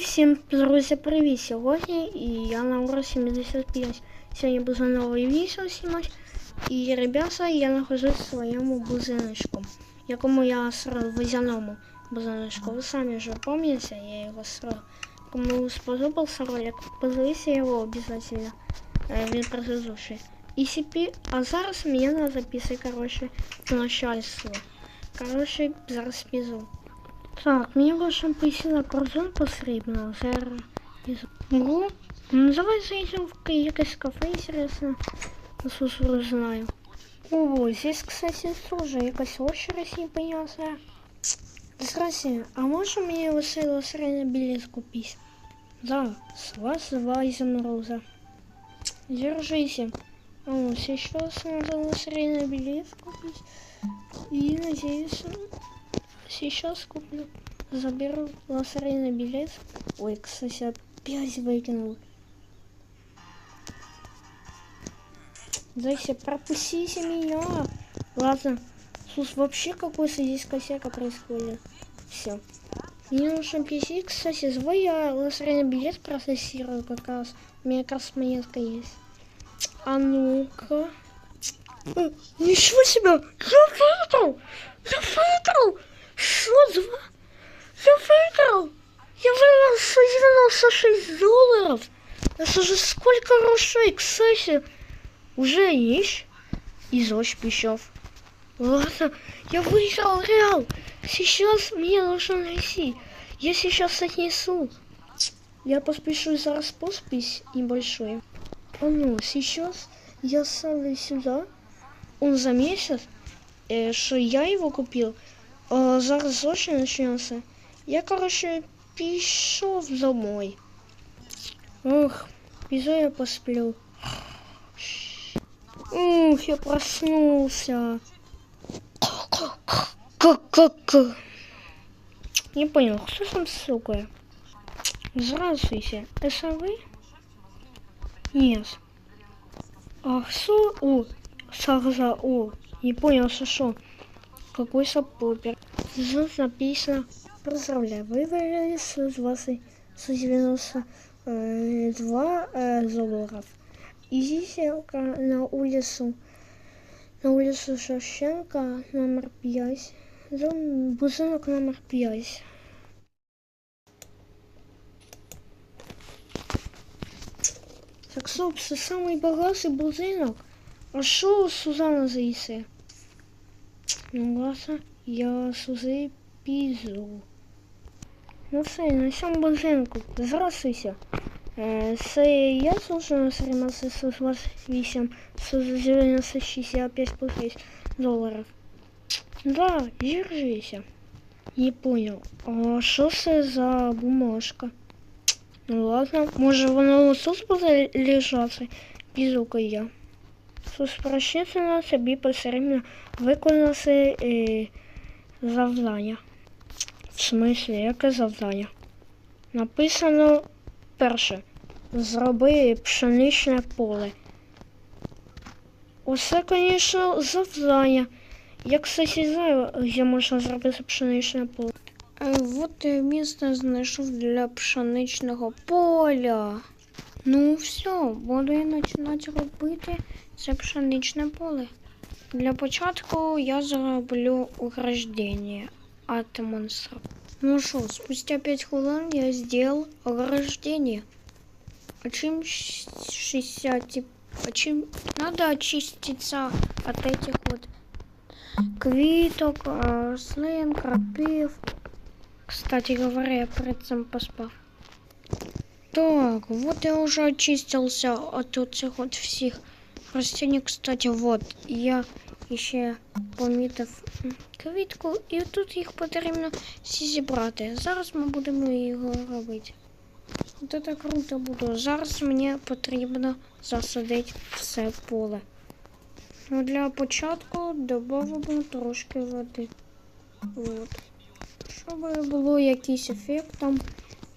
всім друзі, привіт! Сьогодні і я на ура 75. Сьогодні буде новий відео знімати. І, ребята, я нахожусь в своєму бузиночку, якому я срав водяному бузиночку. Ви самі вже пам'ятаєте, я його срав. Кому сподобався ролик, подивіться його обов'язково. Е, Він предыдущий. І сіпі, а зараз мені треба записати, коротше, начальство. Коротше, зараз піду. Так, мені лише пояснила кордон потрібно. Зараз. Ого. Ну, давай зайдем в якесь кафе, интересно. Слушай, знаю. О, здесь, кстати, тоже якась очередь непонятная. Здрасте, а можно мне лише лошадиный билет купить? Да, с вас два изумруда. Держите. О, сейчас надо лошадиный билет купить. И надеюсь, Сейчас куплю. Заберу лотерейный билет. Ой, кстати, опять выкинул. Дайся, пропустите меня. Ладно. Слушай, вообще какой-то здесь косяка происходит. Все. Мне нужно PC, кстати, звой я лотерейный билет процессирую как раз. У меня как раз монетка есть. А ну-ка. Э, Ничего себе! Я выиграл! Я выиграл! Що два? Я виграв! Я виграв 196 долларов! Это же сколько грошей, кстати! Уже есть? И пищев. Ладно, я выиграл реал! Сейчас мне нужно найти. Я сейчас отнесу. Я поспешу зараз подпись небольшой. А ну, сейчас я ставлю сюда. Он за месяц, э, что я его купил. О, зараз зоші почнеться. Я, короче, пішов домой. Ух, піду я посплю. Ух, я проснулся. Как-как-как. Не понял, кто там сука? Здравствуйте, это вы? Нет. А что? О, Сарза, о, не понял, что что. Какой сапопер. Тут написано Поздравляю, вы выиграли с 20 с 92 э, долларов. Идите на улицу на улицу Шевченко, номер 5. Дом бузинок номер 5. Так, стоп, це самий багатий будинок. А що Сузана заїсе? Ну, ладно, я сюди піду. Ну все, на цьому будинку. Здравствуйте. Е, Це я служу на 28 195 плюс 6 долларов. Да, держися. Не понял. А що це за бумажка? Ну ладно, може воно тут буде лежати? Піду-ка я. Спрощительно собі потрібно виконати е, завдання. В смислі, яке завдання? Написано перше. Зроби пшеничне поле. Усе, звісно, завдання. Я, кстати, знаю, де можна зробити пшеничне поле. Е, Вот я місце знайшов для пшеничного поля. Ну все, буду я починати робити це пшеничне поле. Для початку я зроблю ограждение от монстра. Ну что, спустя 5 хвилин я сделал ограждение. А чем 60... А чем надо очиститься от этих вот квиток, рослин, крапив. Кстати говоря, я перед этим поспав. Так, вот я уже очистился от этих вот всех растений. Кстати, вот я ще помітив квітку, і тут їх потрібно всі зібрати. Зараз ми будемо його робити. От це круто буде. Зараз мені потрібно засадити все поле. Ну, Для початку додамо трошки води. От. Щоб було якийсь ефект там,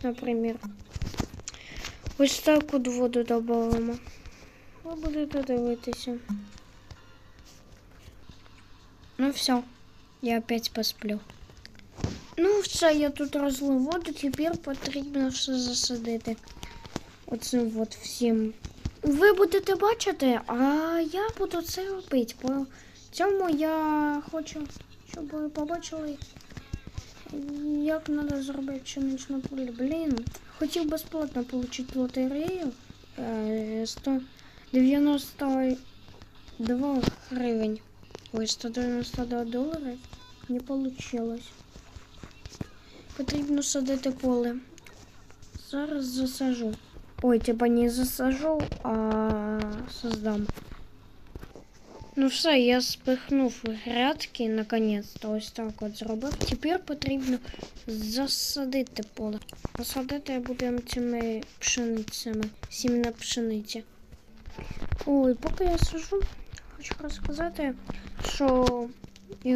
наприклад. Ось так от воду додамо. Ви будете дивитися. Ну все, я опять посплю. Ну, все, я тут розлив воду, тепер потрібно все засадити. Оце от всім. Ви будете бачити, а я буду це робити. По цьому я хочу, щоб ви побачили, як треба зробити пшеничне поле. Блін, хотів безплатно отримати лотерею. Е, 192 гривень. Ой, 192 долари. Не вийшло. Потрібно садити поле. Зараз засажу. Ой, типа не засажу, а создам. Ну все, я спихнув грядки наконець-то ось так от зробив. Тепер потрібно засадити поле. Посадити будемо цими пшеницями, сім'я пшениці. Ой, поки я сажу, хочу розказати, що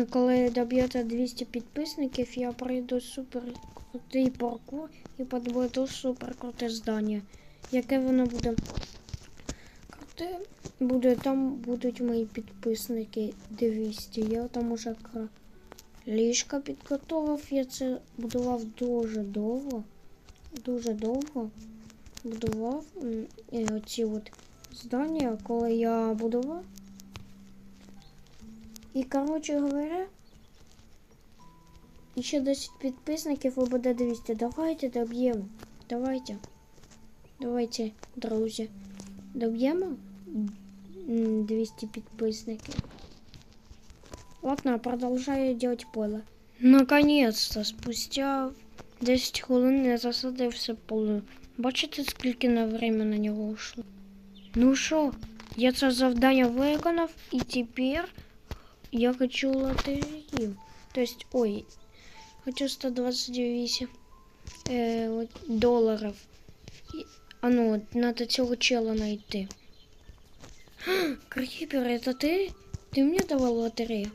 коли доб'єте 200 підписників, я пройду супер крутий паркур і підведу супер круте здання. Яке воно буде круте, буде там будуть мої підписники 200. Я там уже ліжка підготував. Я це будував дуже довго. Дуже довго будував і оці от здання, коли я будував. І, коротше говоря, ще 10 підписників і буде 200. Давайте доб'ємо. Давайте. Давайте, друзі. Доб'ємо 200 підписників. Ладно, продолжаю делать поле. Наконец-то, спустя 10 хвилин я засадив все поле. Бачите, скільки на время на нього йшло? Ну що, я це завдання виконав і тепер я хочу лотерею. То есть, ой, хочу 128 е, от, доларів. І, а ну, от, надо цього чела знайти. Крипер, это ты? Ты мне давал лотерею?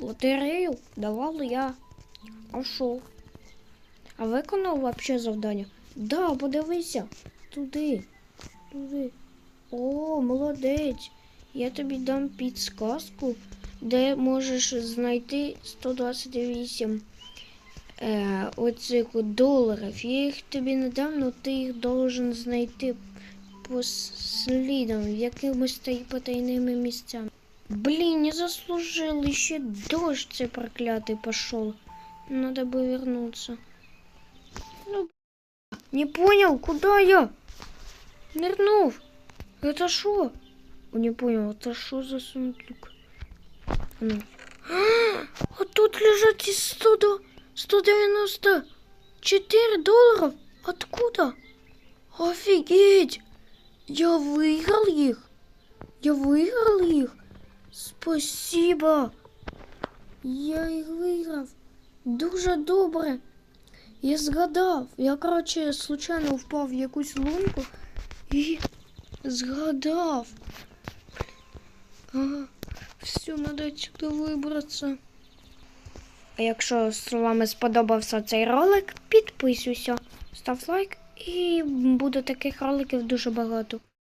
Лотерею давал я. А що? А виконав вообще завдання? Да, подивися. Туди. Туди. О, молодець. Я тобі дам підсказку, де можеш знайти 128 е, оцих от доларів. Я їх тобі не дам, але ти їх должен знайти по слідам, якимось тай- потайними місцями. Блін, не заслужил, еще дождь цей проклятый пошел. Надо бы вернуться. Ну, не понял, куда я? Нырнув. Это шо? О, Не понял, это что за сундук? А ну. А тут лежат и 100 до... 194 долларов? Откуда? Офигеть! Я выиграл их! Я выиграл их! Спасибо! Я їх виграв. Дуже добре. Я згадав. Я, коротше, случайно впав в якусь лунку і згадав. Ага. Все, треба сюди вибратися. А якщо з вами сподобався цей ролик, підписуйся, став лайк і буде таких роликів дуже багато.